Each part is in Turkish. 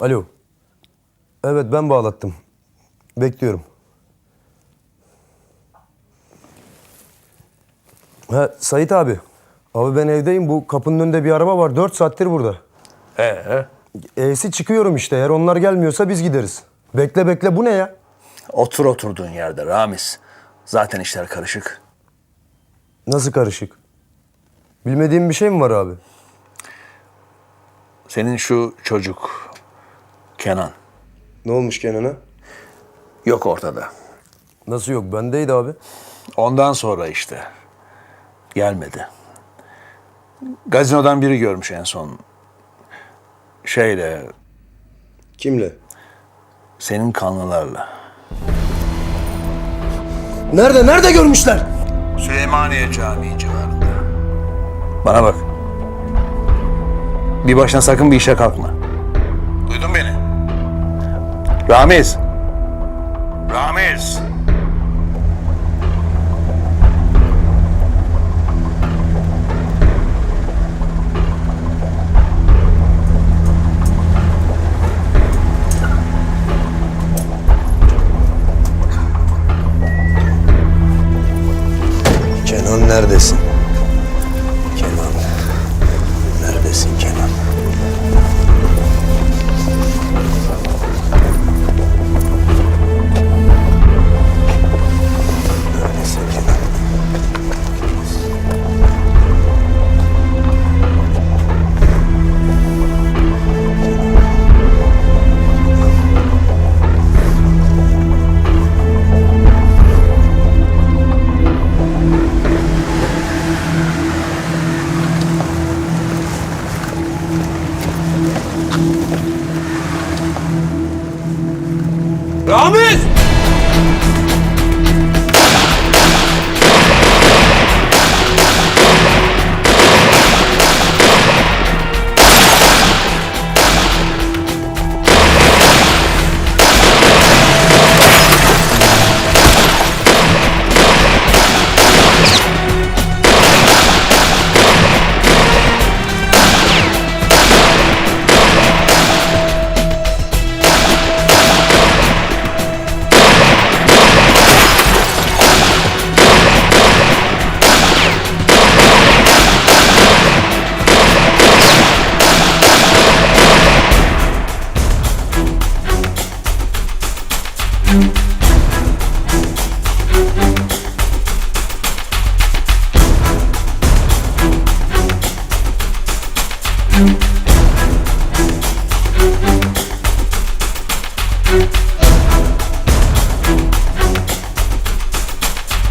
Alo. Evet ben bağlattım. Bekliyorum. Ha Sait abi. Abi ben evdeyim. Bu kapının önünde bir araba var. Dört saattir burada. Ee, E'si çıkıyorum işte. Eğer onlar gelmiyorsa biz gideriz. Bekle bekle bu ne ya? otur oturduğun yerde Ramiz. Zaten işler karışık. Nasıl karışık? Bilmediğim bir şey mi var abi? Senin şu çocuk Kenan Ne olmuş Kenan'a? yok ortada. Nasıl yok? Bendeydi abi. Ondan sonra işte gelmedi. Gazinodan biri görmüş en son. Şeyle, Kimle? senin kanlılarla. Nerede? Nerede görmüşler? Süleymaniye Camii civarında. Bana bak. Bir başına sakın bir işe kalkma. Duydun beni? Ramiz. Ramiz. Kenan neredesin? Kenan. Neredesin Kenan?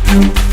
Neredesin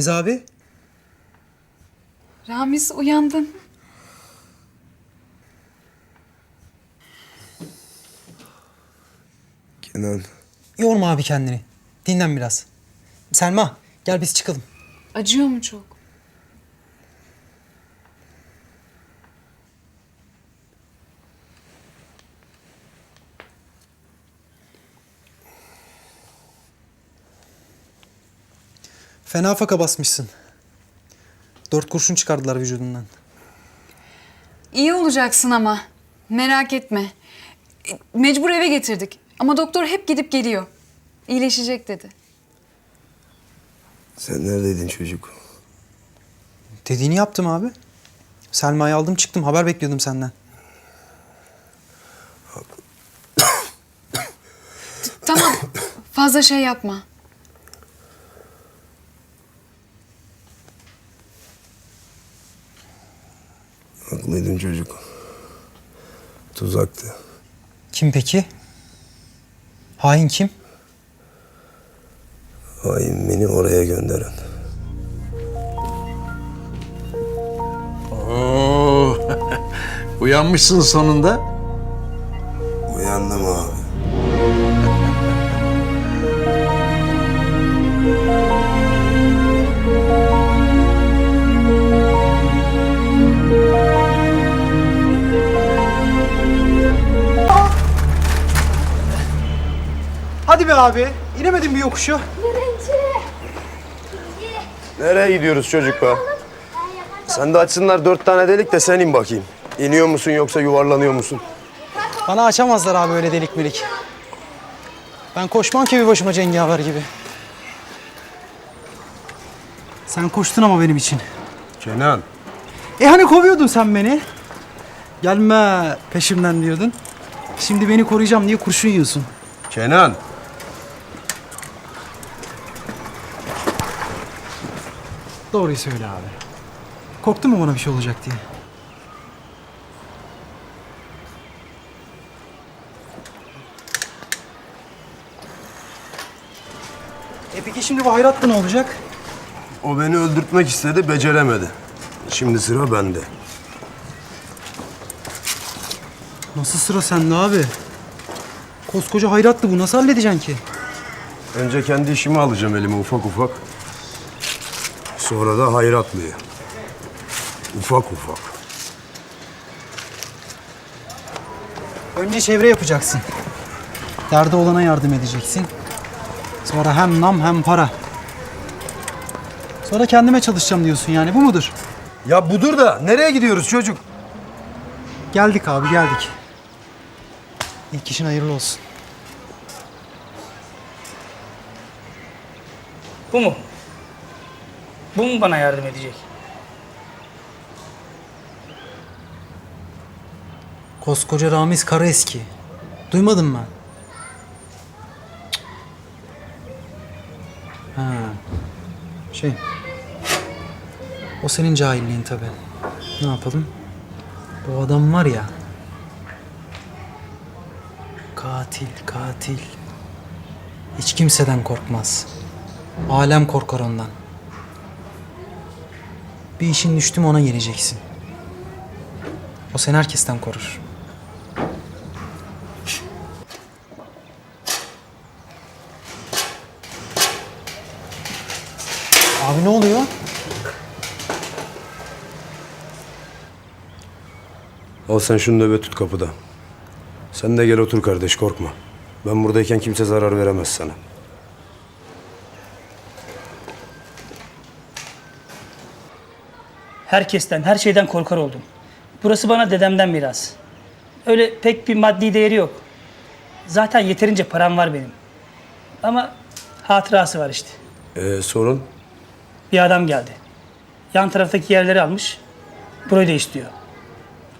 Ramiz abi? Ramiz uyandın. Kenan. Yorma abi kendini. Dinlen biraz. Selma gel biz çıkalım. Acıyor mu çok? Fena faka basmışsın. Dört kurşun çıkardılar vücudundan. İyi olacaksın ama. Merak etme. Mecbur eve getirdik. Ama doktor hep gidip geliyor. İyileşecek dedi. Sen neredeydin çocuk? Dediğini yaptım abi. Selma'yı aldım çıktım. Haber bekliyordum senden. Tamam. Fazla şey yapma. Haklıydın çocuk. Tuzaktı. Kim peki? Hain kim? Hain beni oraya gönderen. Oo, uyanmışsın sonunda. Uyandım abi. Abi. İnemedin bir yokuşu. Nereye gidiyoruz çocuk be? Sen de açsınlar dört tane delik de sen in bakayım. İniyor musun yoksa yuvarlanıyor musun? Bana açamazlar abi öyle delik melik. Ben koşmam ki bir başıma cengaver gibi. Sen koştun ama benim için. Kenan. E hani kovuyordun sen beni? Gelme peşimden diyordun. Şimdi beni koruyacağım diye kurşun yiyorsun. Kenan. Doğruyu söyle abi. Korktun mu bana bir şey olacak diye? E peki şimdi bu hayratlı ne olacak? O beni öldürtmek istedi, beceremedi. Şimdi sıra bende. Nasıl sıra sende abi? Koskoca hayratlı bu nasıl halledeceksin ki? Önce kendi işimi alacağım elime ufak ufak. Sonra da hayratlıyı. Ufak ufak. Önce çevre yapacaksın. Derdi olana yardım edeceksin. Sonra hem nam hem para. Sonra kendime çalışacağım diyorsun yani bu mudur? Ya budur da nereye gidiyoruz çocuk? Geldik abi geldik. İlk işin hayırlı olsun. Bu mu? Bu mu bana yardım edecek? Koskoca Ramiz Karaeski. Duymadın mı? Ha. Şey. O senin cahilliğin tabii. Ne yapalım? Bu adam var ya. Katil, katil. Hiç kimseden korkmaz. Alem korkar ondan. Bir işin düştü mü ona geleceksin. O seni herkesten korur. Abi ne oluyor? Al sen şunu nöbet tut kapıda. Sen de gel otur kardeş korkma. Ben buradayken kimse zarar veremez sana. Herkesten, her şeyden korkar oldum. Burası bana dedemden miras. Öyle pek bir maddi değeri yok. Zaten yeterince param var benim. Ama hatırası var işte. Ee, sorun? Bir adam geldi. Yan taraftaki yerleri almış. Burayı da istiyor.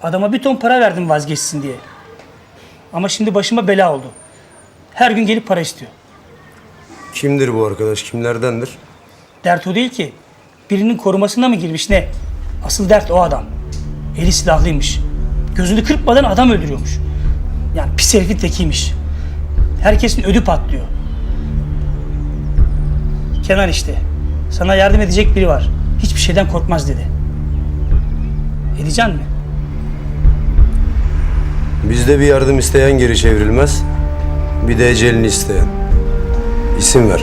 Adama bir ton para verdim vazgeçsin diye. Ama şimdi başıma bela oldu. Her gün gelip para istiyor. Kimdir bu arkadaş? Kimlerdendir? Dert o değil ki. Birinin korumasına mı girmiş ne? Asıl dert o adam. Eli silahlıymış. Gözünü kırpmadan adam öldürüyormuş. Yani pis herifin tekiymiş. Herkesin ödü patlıyor. Kenan işte. Sana yardım edecek biri var. Hiçbir şeyden korkmaz dedi. Edeceksin mi? Bizde bir yardım isteyen geri çevrilmez. Bir de ecelini isteyen. İsim ver.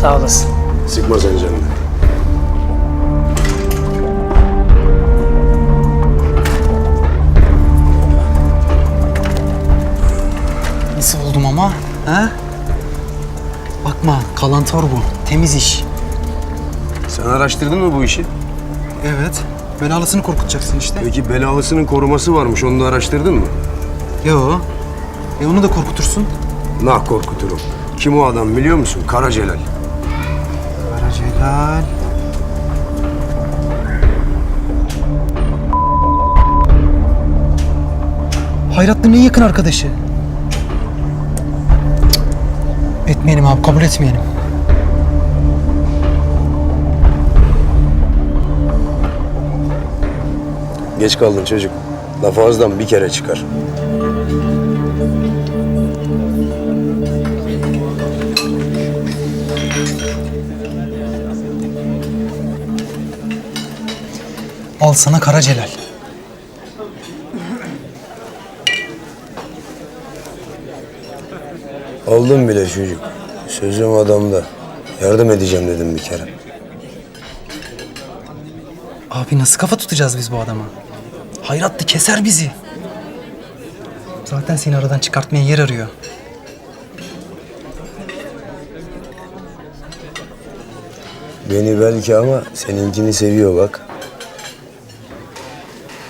Sağ olasın. Sıkma sen canını. Nasıl buldum ama? Ha? Bakma, kalantor bu. Temiz iş. Sen araştırdın mı bu işi? Evet. Belalısını korkutacaksın işte. Peki belalısının koruması varmış. Onu da araştırdın mı? Yo. E onu da korkutursun. Nah korkuturum. Kim o adam biliyor musun? Kara Celal. Hayratlı'nın en yakın arkadaşı. Cık. Etmeyelim abi, kabul etmeyelim. Geç kaldın çocuk. Laf ağızdan bir kere çıkar. Al sana Kara Celal. Aldım bile çocuk. Sözüm adamda. Yardım edeceğim dedim bir kere. Abi nasıl kafa tutacağız biz bu adama? Hayratlı keser bizi. Zaten seni aradan çıkartmaya yer arıyor. Beni belki ama seninkini seviyor bak.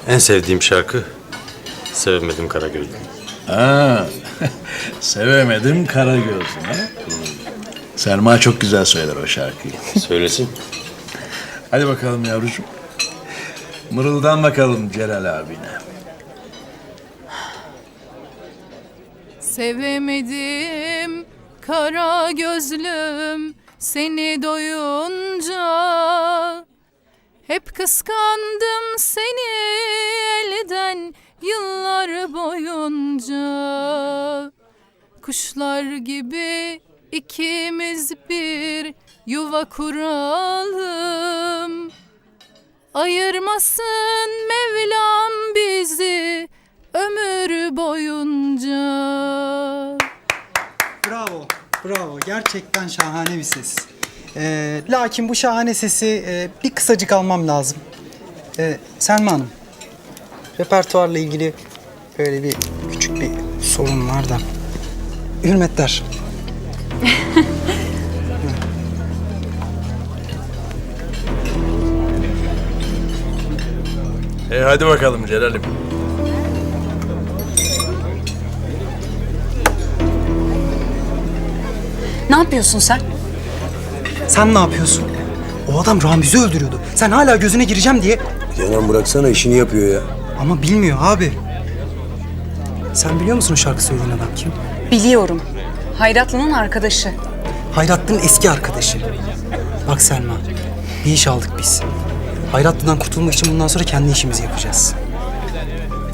En sevdiğim şarkı Sevemedim Karagül. Ha, sevemedim kara gözüm ha. Selma çok güzel söyler o şarkıyı. Söylesin. Hadi bakalım yavrucuğum. Mırıldan bakalım Celal abine. Sevemedim kara gözlüm seni doyunca. Hep kıskandım seni elden yıllar boyunca. Kuşlar gibi ikimiz bir yuva kuralım. Ayırmasın Mevlam bizi ömür boyunca. Bravo, bravo. Gerçekten şahane bir ses. Ee, lakin bu şahane sesi e, bir kısacık almam lazım. Ee, Selma Hanım, repertuarla ilgili böyle bir küçük bir sorun var da. Hürmetler. E hadi bakalım Celal'im. Ne yapıyorsun sen? Sen ne yapıyorsun? O adam Ramiz'i öldürüyordu. Sen hala gözüne gireceğim diye Kenan bıraksana işini yapıyor ya. Ama bilmiyor abi. Sen biliyor musun o şarkı söyleyen adam kim? Biliyorum. Hayratlı'nın arkadaşı. Hayratlı'nın eski arkadaşı. Bak Selma, bir iş aldık biz. Hayratlı'dan kurtulmak için bundan sonra kendi işimizi yapacağız.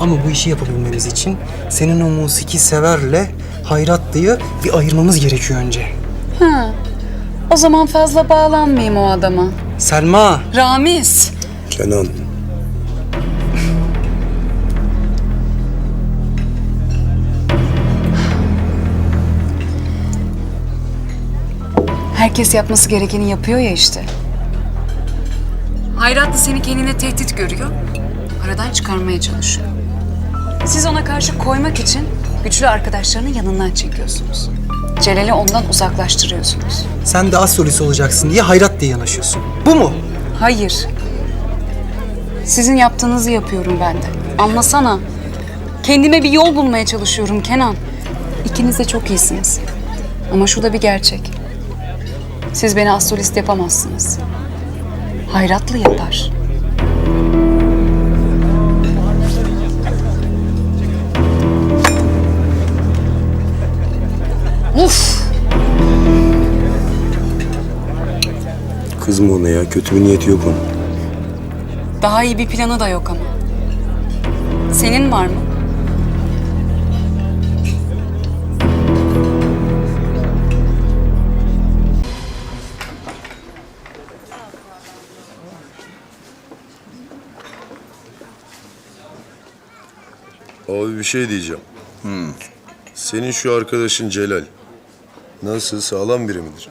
Ama bu işi yapabilmemiz için senin o musiki severle Hayratlı'yı bir ayırmamız gerekiyor önce. O zaman fazla bağlanmayayım o adama. Selma, Ramiz. Kenan. Herkes yapması gerekeni yapıyor ya işte. Hayratlı seni kendine tehdit görüyor. Aradan çıkarmaya çalışıyor. Siz ona karşı koymak için güçlü arkadaşlarını yanından çekiyorsunuz. Celal'i ondan uzaklaştırıyorsunuz. sen de az solist olacaksın diye Hayratlı'ya yanaşıyorsun. Bu mu? Hayır. Sizin yaptığınızı yapıyorum ben de. Anlasana. Kendime bir yol bulmaya çalışıyorum Kenan. İkiniz de çok iyisiniz. Ama şu da bir gerçek. Siz beni astrolist yapamazsınız. Hayratlı yapar. Kızma ona ya. Kötü bir niyeti yok onun. Daha iyi bir planı da yok ama. Senin var mı? Abi bir şey diyeceğim. Hmm. Senin şu arkadaşın Celal. Nasıl? Sağlam biri midir?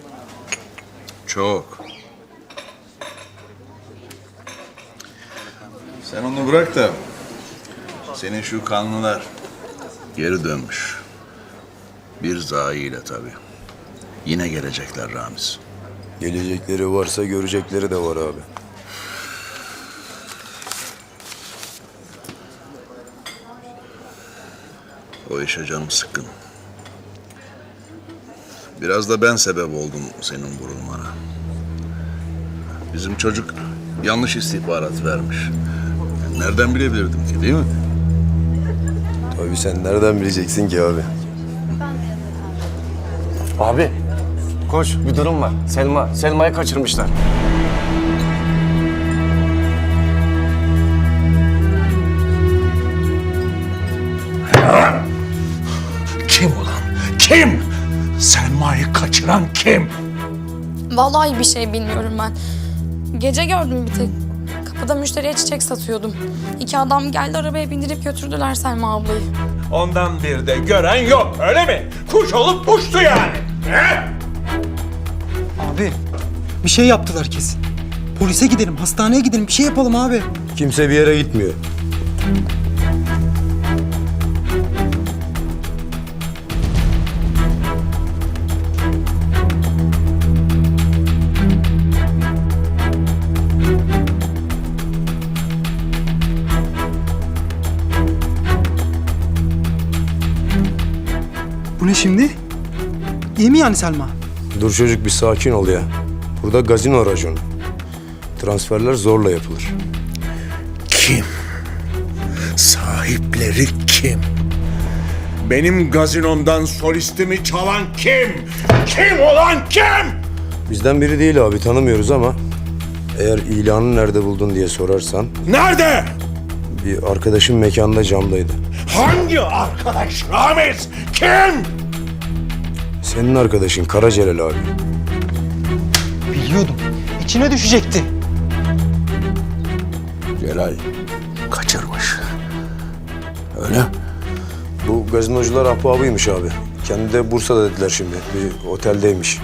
Çok. Bırak da senin şu kanlılar geri dönmüş. Bir zayiyle tabii. Yine gelecekler Ramiz. Gelecekleri varsa görecekleri de var abi. O işe canım sıkkın. Biraz da ben sebep oldum senin vurulmana. Bizim çocuk yanlış istihbarat vermiş. Nereden bilebilirdim ki değil mi? Tabii sen nereden bileceksin ki abi? Abi koş bir durum var. Selma, Selma'yı kaçırmışlar. Kim ulan? Kim? Selma'yı kaçıran kim? Vallahi bir şey bilmiyorum ben. Gece gördüm bir tek. Kapıda müşteriye çiçek satıyordum. İki adam geldi arabaya bindirip götürdüler Selma ablayı. Ondan bir de gören yok öyle mi? Kuş olup uçtu yani. He? Abi bir şey yaptılar kesin. Polise gidelim, hastaneye gidelim, bir şey yapalım abi. Kimse bir yere gitmiyor. Şimdi? İyi mi yani Selma? Dur çocuk bir sakin ol ya. Burada gazino raconu. Transferler zorla yapılır. Kim? Sahipleri kim? Benim gazinomdan solistimi çalan kim? Kim olan kim? Bizden biri değil abi tanımıyoruz ama eğer ilanı nerede buldun diye sorarsan Nerede? bir arkadaşım mekanda camdaydı. Hangi arkadaş? Ramiz? Kim? Senin arkadaşın Kara Celal abi. Biliyordum. İçine düşecekti. Celal kaçırmış. Öyle. Bu gazinocular ahbabıymış abi. Kendi de Bursa'da dediler şimdi. Bir oteldeymiş.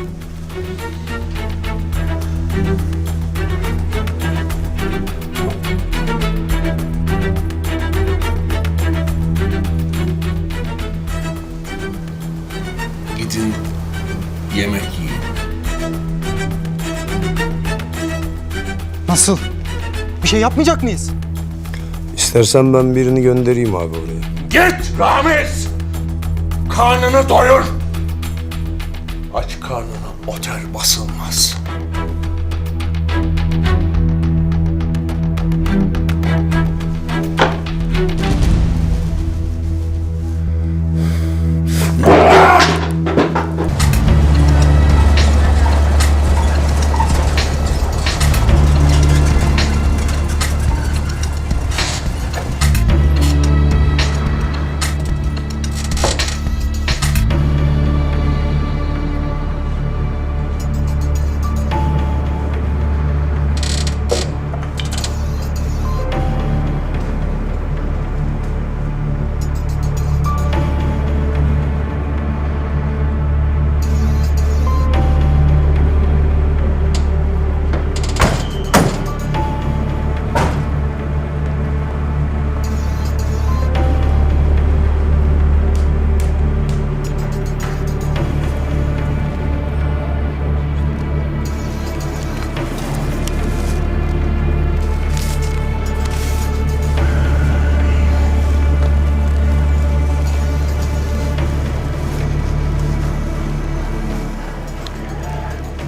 Nasıl? Bir şey yapmayacak mıyız? İstersen ben birini göndereyim abi oraya. Git Ramiz! Karnını doyur!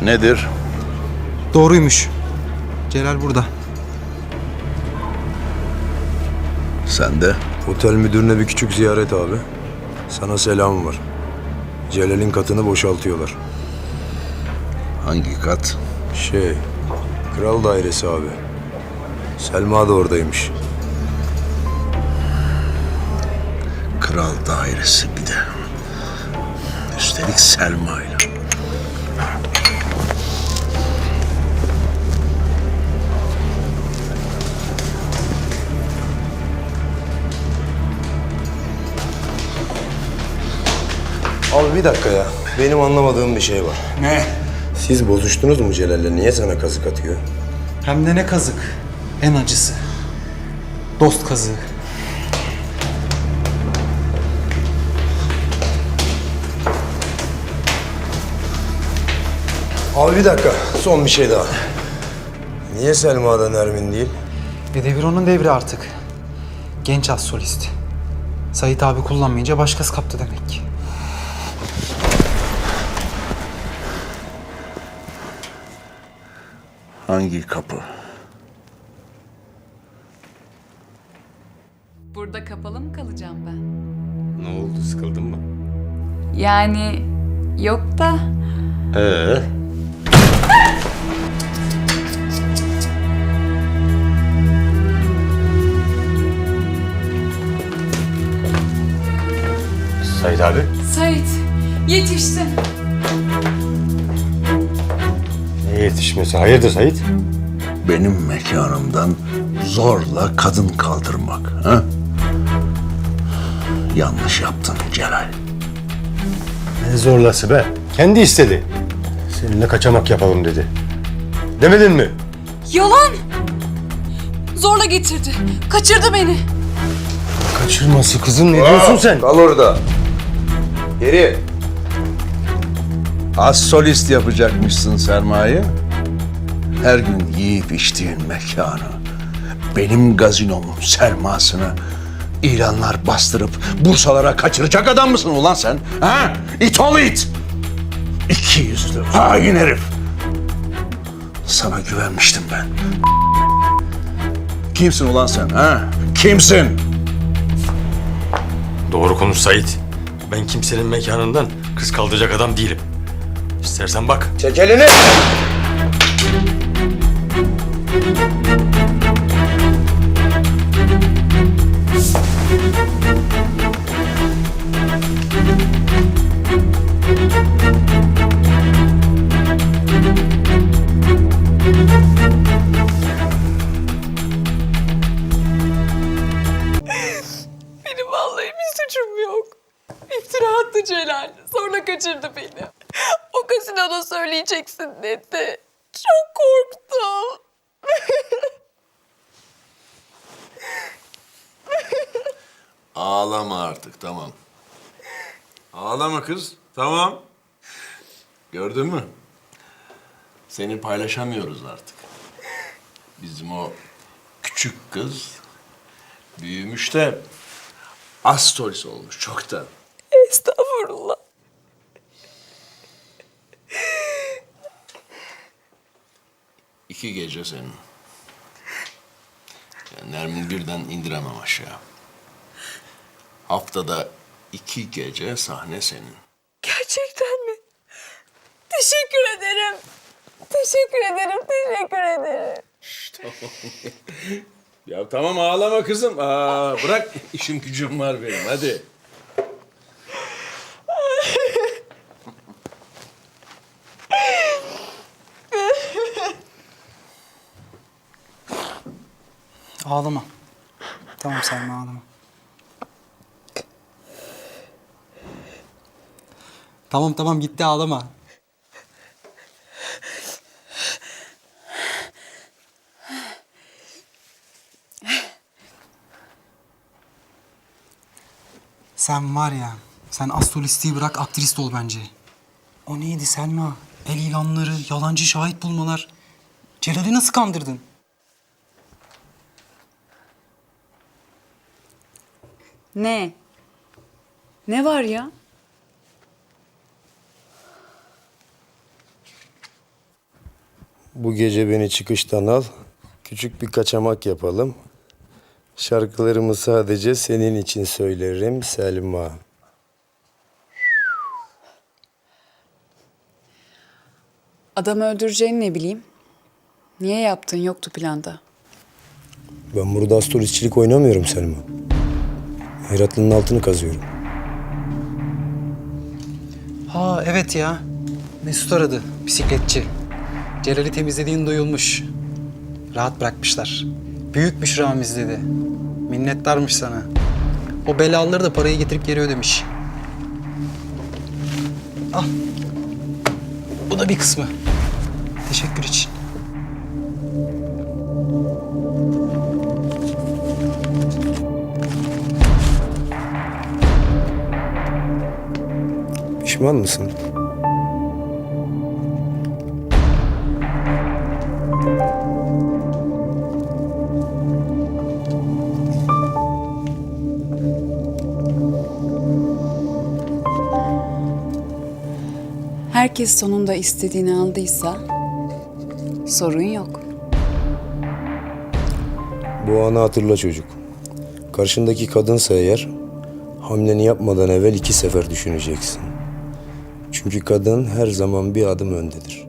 Nedir? Doğruymuş. Celal burada. Sen de Otel müdürüne bir küçük ziyaret abi. Sana selam var. Celal'in katını boşaltıyorlar. hangi kat? Şey, kral dairesi abi. Selma da oradaymış. Kral dairesi bir de. Üstelik Selma ile. Abi bir dakika ya. Benim anlamadığım bir şey var. Ne? Siz bozuştunuz mu Celal'le? Niye sana kazık atıyor? Hem de ne kazık. En acısı. Dost kazığı. Abi bir dakika. Son bir şey daha. Niye Selma'dan Ermin değil? E devir onun devri artık. Genç az solist. Sait abi kullanmayınca başkası kaptı demek ki. Hangi kapı? Burada kapalı mı kalacağım ben? Ne oldu sıkıldın mı? Yani yok da Ee? Sait abi. Sait yetiştin. Yetişmesi? Hayırdır Sait? Benim mekanımdan zorla kadın kaldırmak. Ha? Yanlış yaptın Celal. Ne zorlası be? Kendi istedi. Seninle kaçamak yapalım dedi. Demedin mi? Yalan. Zorla getirdi. Kaçırdı beni. Kaçırması kızım ne diyorsun sen? Kal orada. Geri. Az solist yapacakmışsın sermaye. Her gün yiyip içtiğin mekanı, benim gazinomun sermasını ilanlar bastırıp bursalara kaçıracak adam mısın ulan sen? Ha? İt ol it! İki yüzlü hain herif. Sana güvenmiştim ben. Kimsin ulan sen ha? Kimsin? Doğru konuş Sait. Ben kimsenin mekanından kız kaldıracak adam değilim. İstersen bak. Çek elini! Benim vallahi bir suçum yok. İftira attı Celal. Sonra kaçırdı beni. Kasinoda söyleyeceksin dedi. Çok korktum. Ağlama artık tamam. Ağlama kız tamam. Gördün mü? Seni paylaşamıyoruz artık. Bizim o küçük kız büyümüş de astolis olmuş çoktan. Estağfurullah. İki gece senin. Yani Nermin birden indiremem aşağı. Haftada iki gece sahne senin. Gerçekten mi? Teşekkür ederim. Teşekkür ederim, teşekkür ederim. Ya tamam ağlama kızım. Aa, bırak işim gücüm var benim hadi. Ağlama. Tamam Selma ağlama. Tamam tamam gitti ağlama. Sen var ya, sen astrolistiği bırak aktrist ol bence. O neydi Selma? El ilanları, yalancı şahit bulmalar. Celal'i nasıl kandırdın? Ne? Ne var ya? Bu gece beni çıkıştan al. Küçük bir kaçamak yapalım. Şarkılarımı sadece senin için söylerim Selma. Adamı öldüreceğini ne bileyim. Niye yaptın yoktu planda. Ben burada astrolistçilik oynamıyorum Selma. Hayratlı'nın altını kazıyorum. Ha evet ya. Mesut aradı. Bisikletçi. Celal'i temizlediğin duyulmuş. Rahat bırakmışlar. Büyükmüş Ramiz dedi. Minnettarmış sana. O belalıları da parayı getirip geri ödemiş. Bu da bir kısmı. Teşekkür için. Pişman mısın? Herkes sonunda istediğini aldıysa sorun yok. Bu anı hatırla çocuk. Karşındaki kadınsa eğer hamleni yapmadan evvel iki sefer düşüneceksin. Çünkü kadın her zaman bir adım öndedir.